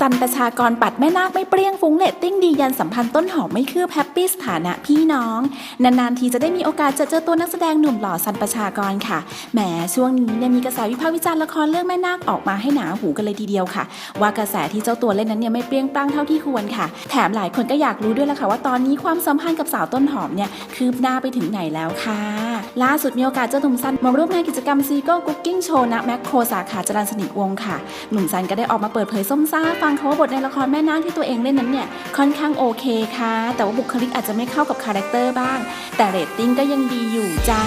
สันประชากรปัดแม่นาคไม่เปรี้ยงฟุ้งเลตติ้งดียันสัมพันธ์ต้นหอมไม่คืบแฮปปี้สถานะพี่น้อง นานๆทีจะได้มีโอกาสเจอเจอตัวนักแสดงหนุ่มหล่อสันประชากรค่ะแหมช่วงนี้เนี่ยมีกระแสวิพากษ์วิจารณ์ละครเรื่องแม่นาคออกมาให้หนาหูกันเลยทีเดียวค่ะ ว่ากระแสที่เจ้าตัวเล่นนั้นเนี่ยไม่เปรี้ยงปร้างเท่าที่ควรค่ะ แถมหลายคนก็อยากรู้ด้วยละค่ะว่าตอนนี้ความสัมพันธ์กับสาวต้นหอมเนี่ยคืบหน้าไปถึงไหนแล้วค่ะ ล่าสุดมีโอกาสเจอหนุ่มซันมาร่วมงานกิจกรรมซีโก้กุ๊กกิ้งโชว์ณแมคโครสาขาจรัญสนิทวงค่ะ หนุ่มซันก็ได้ออกมาเปิดเผยส้มซ่าฟังเขาว่าบทในละครแม่นาคที่ตัวเองเล่นนั้นเนี่ยค่อนข้างโอเคค่ะ แต่ว่าบุคลิกอาจจะไม่เข้ากับคาแรคเตอร์บ้าง แต่เรตติ้งก็ยังดีอยู่จ้า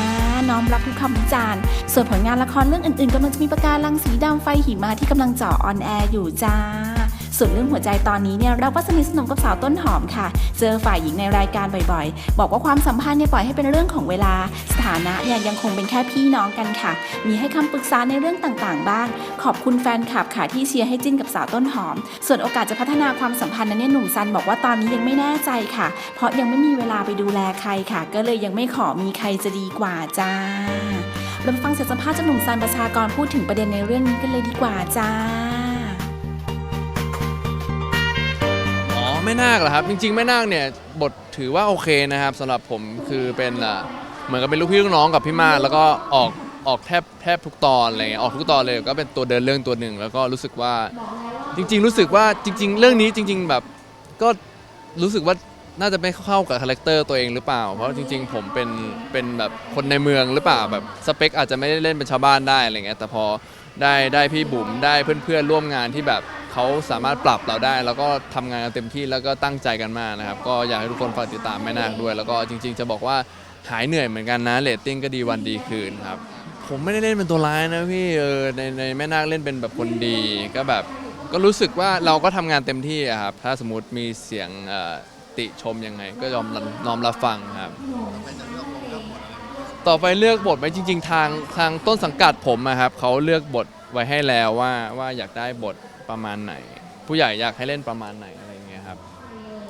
น้อมรับทุกคำวิจารณ์ส่วนผลงานละครเรื่องอื่นๆกำลังจะมีประกาลังสีดำไฟหิมะที่กำลังเจ่อออนแอร์อยู่จ้า ส่วนเรื่องหัวใจตอนนี้เนี่ยเราก็สนิทสนมกับสาวต้นหอมค่ะ เจอฝ่ายหญิงในรายการบ่อยๆ บอกว่าความสัมพันธ์เนี่ยปล่อยให้เป็นเรื่องของเวลา สถานะเนี่ยยังคงเป็นแค่พี่น้องกันค่ะ มีให้คำปรึกษาในเรื่องต่างๆ บ้าง ขอบคุณแฟนคลับค่ะที่เชียร์ให้จิ้นกับสาวต้นหอม ส่วนโอกาสจะพัฒนาความสัมพันธ์นั้นเนี่ยหนุ่มซันบอกว่าตอนนี้ยังไม่แน่ใจค่ะ เพราะยังไม่มีเวลาไปดูแลใครค่ะ ก็เลยยังไม่ขอมีใครจะดีกว่าจ้าเรามาฟังเสียงสัมภาษณ์จากหนุ่มซันประชากรพูดถึงประเด็นในเรื่องนี้กันเลยดีกว่าจ้า ม่นาคเหรอครับ จริง ๆ แม่นาคเนี่ยบทถือว่าโอเคนะครับสำหรับผมคือเป็นอะเหมือนกับเป็นลูกพี่ลูกน้องกับพี่มาก แล้วก็ออกออกแทบแทบทุกตอนอะไรเงี้ยออกทุกตอนเลยก็เป็นตัวเดินเรื่องตัวหนึ่ง แล้วก็รู้สึกว่าจริง ๆ รู้สึกว่าจริง ๆ เรื่องนี้จริง ๆ แบบก็รู้สึกว่าน่าจะไม่เข้ากับคาแรคเตอร์ตัวเองหรือเปล่า เพราะจริง ๆ ผมเป็นเป็นแบบคนในเมืองหรือเปล่าแบบสเปคอาจจะไม่ได้เล่นเป็นชาวบ้านได้อะไรเงี้ยแต่พอได้ได้พี่บุ๋มได้เพื่อนๆร่วมงานที่แบบ เขาสามารถปรับเราได้ แล้วก็ทำงานกันเต็มที่แล้วก็ตั้งใจกันมากนะครับ ก็อยากให้ทุกคนฝากติดตามแม่นาคด้วย แล้วก็จริง ๆ จะบอกว่าหายเหนื่อยเหมือนกันนะเรตติ้งก็ดีวันดีคืนครับ ผมไม่ได้เล่นเป็นตัวร้ายนะพี่เออในในแม่นาคเล่นเป็นแบบคนดีก็แบบ ก็รู้สึกว่าเราก็ทำงานเต็มที่อะครับ ถ้าสมมติมีเสียงเอ่อติชมยังไง ก็ยอมรับน้อมรับฟังครับ ต่อไปเลือกบทไหมจริง ๆ ทางทางต้นสังกัดผมอะครับเขาเลือกบทไว้ให้แล้วว่าว่าอยากได้บท ประมาณไหน ผู้ใหญ่อยากให้เล่นประมาณไหนอะไรอย่างเงี้ยครับ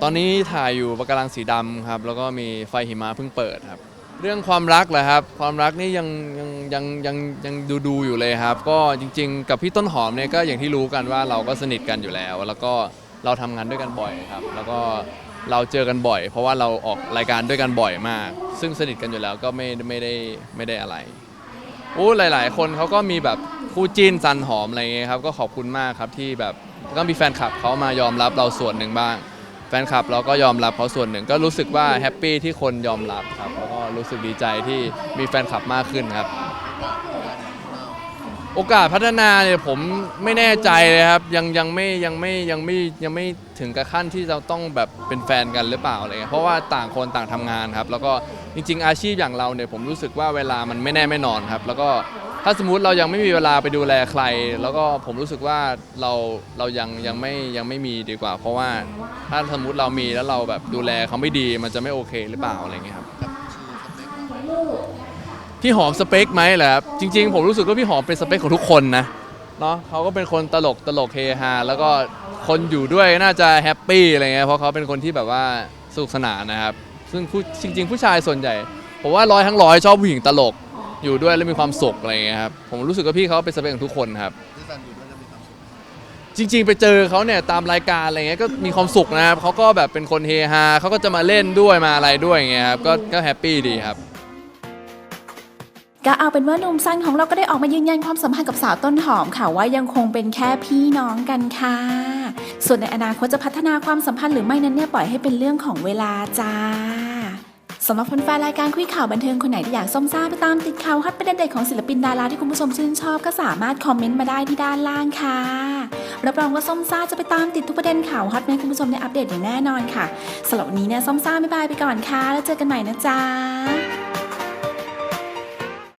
ตอนนี้ถ่ายอยู่ปะการังสีดำครับแล้วก็มีไฟหิมะเพิ่งเปิดครับ เรื่องความรักเหรอครับ ความรักนี่ยังยังยังยังยังดูดูอยู่เลยครับ ก็จริง ๆ กับพี่ต้นหอมเนี่ยก็อย่างที่รู้กันว่าเราก็สนิทกันอยู่แล้ว แล้วก็เราทำงานด้วยกันบ่อยครับ แล้วก็เราเจอกันบ่อย เพราะว่าเราออกรายการด้วยกันบ่อยมาก ซึ่งสนิทกันอยู่แล้วก็ไม่ไม่ได้ไม่ได้อะไร โอ้หลาย ๆ คนเขาก็มีแบบคู่จิ้นซันหอมอะไรเงี้ยครับก็ขอบคุณมากครับที่แบบก็มีแฟนคลับเขามายอมรับเราส่วนหนึ่งบ้าง แฟนคลับเราก็ยอมรับเขาส่วนหนึ่ง ก็รู้สึกว่าแฮปปี้ที่คนยอมรับครับแล้วก็รู้สึกดีใจที่มีแฟนคลับมากขึ้นครับ โอกาสพัฒนาเนี่ยผมไม่แน่ใจเลยครับยังยังไม่ยังไม่ยังไม่ยังไม่ถึงกับขั้นที่เราต้องแบบเป็นแฟนกันหรือเปล่าอะไรเงี้ยเพราะว่าต่างคนต่างทำงานครับ แล้วก็จริง ๆ อาชีพอย่างเราเนี่ยผมรู้สึกว่าเวลามันไม่แน่ไม่นอนครับ แล้วก็ถ้าสมมุติเรายังไม่มีเวลาไปดูแลใคร แล้วก็ผมรู้สึกว่าเราเรายังยังไม่ยังไม่มีดีกว่า เพราะว่าถ้าสมมุติเรามีแล้วเราแบบดูแลเขาไม่ดีมันจะไม่โอเคหรือเปล่าอะไรเงี้ยครับ พี่หอมสเปคไหมเหรอครับจริง ๆ ผมรู้สึกว่าพี่หอมเป็นสเปคของทุกคนนะเนาะเขาก็เป็นคนตลกตลกเฮฮาแล้วก็คนอยู่ด้วยน่าจะแฮปปี้อะไรเงี้ยเพราะเขาเป็นคนที่แบบว่าสนุกสนานนะครับ ซึ่งผู้จริง ๆ ผู้ชายส่วนใหญ่ ผมว่าร้อยทั้งร้อยชอบผู้หญิงตลกอยู่ด้วยแล้วมีความสุขอะไรเงี้ยครับผมรู้สึกว่าพี่เขาเป็นสเปคของทุกคนครับจริง ๆ ไปเจอเขาเนี่ยตามรายการอะไรเงี้ยก็มีความสุขนะครับเขาก็แบบเป็นคนเฮฮาเขาก็จะมาเล่นด้วยมาอะไรด้วยอย่างเงี้ยครับก็ก็แฮปปี้ดีครับ ก็เอาเป็นว่าหนุ่มซันของเราก็ได้ออกมายืนยันความสัมพันธ์กับสาวต้นหอมค่ะว่ายังคงเป็นแค่พี่น้องกันค่ะ ส่วนในอนาคตจะพัฒนาความสัมพันธ์หรือไม่นั้นเนี่ยปล่อยให้เป็นเรื่องของเวลาจ้าสำหรับคนแฟนรายการคุยข่าวบันเทิงคนไหนที่อยากส้มซ่าไปตามติดข่าวฮัตประเด็นเด็ดของศิลปินดาราที่คุณผู้ชมชื่นชอบก็สามารถคอมเมนต์มาได้ที่ด้านล่างค่ะ รับรองว่าส้มซ่าจะไปตามติดทุกประเด็นข่าวฮัตให้คุณผู้ชมได้อัปเดตอย่างแน่นอนค่ะสำหรับวันนี้เนี่ยส้มซ่าบ๊ายบายไปก่อนค่ะ แล้วเจอกันใหม่นะจ๊ะ